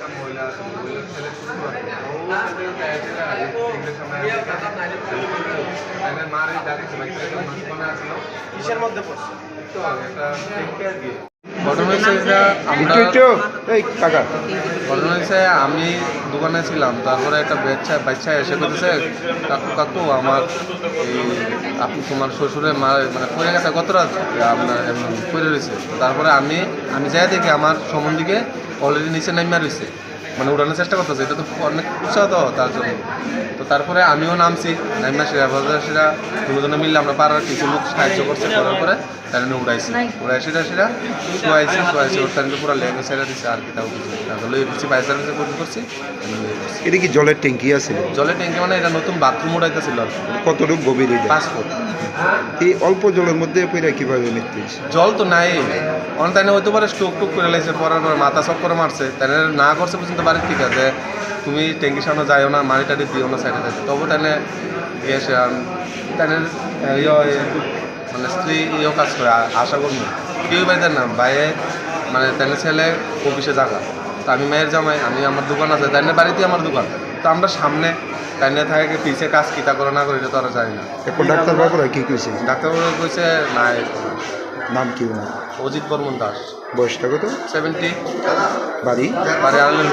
একটা মহিলা আছে মহিলার ছেলে ছোট আছে। মার কিসের মধ্যে পড়ছে? তো একটা ঘটনা হয়েছে আমরা একটু একটু এই কাকা। ঘটনা হয়েছে আমি দোকানে ছিলাম তারপরে একটা বাচ্চা বাচ্চা এসে বলতেছে কাকু কাকু আমার এই আপনি তোমার শ্বশুরের মা মানে পড়ে গেছে কত রাত আপনার এমন পড়ে রয়েছে। তারপরে আমি আমি যাই দেখি আমার সম্বন্ধীকে অলরেডি নিচে নামিয়ে রয়েছে। মানে উড়ানোর চেষ্টা করতেছে এটা তো অনেক উৎসাহ তার জন্য। তো তারপরে আমিও নামছি নামিয়া সেরা সেরা দুজনে মিললে আমরা পাড়ার কিছু লোক সাহায্য করছে করার পরে তার জন্য উড়াইছি। উড়াই সেটা সেটা শোয়াইছি শোয়াইছি ওর তার পুরো লেগে ছেড়ে দিচ্ছে আর কি তাও কিছু তাহলে এসেছি বাইশ সার্ভিসে ফোন করছি। এটা কি জলের ট্যাঙ্কি আছে? জলের ট্যাঙ্কি মানে এটা নতুন বাথরুম উড়াইতেছিল আর কতটুকু গভীর পাঁচ ফুট। এই অল্প জলের মধ্যে পইরা কীভাবে মৃত্যু জল তো নাই। অন তাই হইতে পারে স্টোক টুক করে লাইছে পরার পর মাথা সব করে মারছে তাই না করছে পর্যন্ত বাড়ির ঠিক আছে। তুমি ট্যাঙ্কির সামনে যাইও না মারি টাড়ি দিও না সাইডে যাইতে তবু তাই গিয়েছে তাই মানে স্ত্রী ইয়েও কাজ করে আশা করব কেউ বাড়িতে না বাইরে মানে তাই ছেলে অফিসে জায়গা তো আমি মেয়ের জামাই আমি আমার দোকান আছে তাই বাড়িতে আমার দোকান। তো আমরা সামনে তাই থাকে পিছিয়ে কাজ কিতা করে না করে এটা তো আর জানি না। ডাক্তারবাবু কি কইছে? ডাক্তারবাবু কইছে না না। নাম কি ওনার? অজিত বর্মন দাস। বয়সটা কত? সেভেন্টি বাড়ি? বাড়ি আনলেন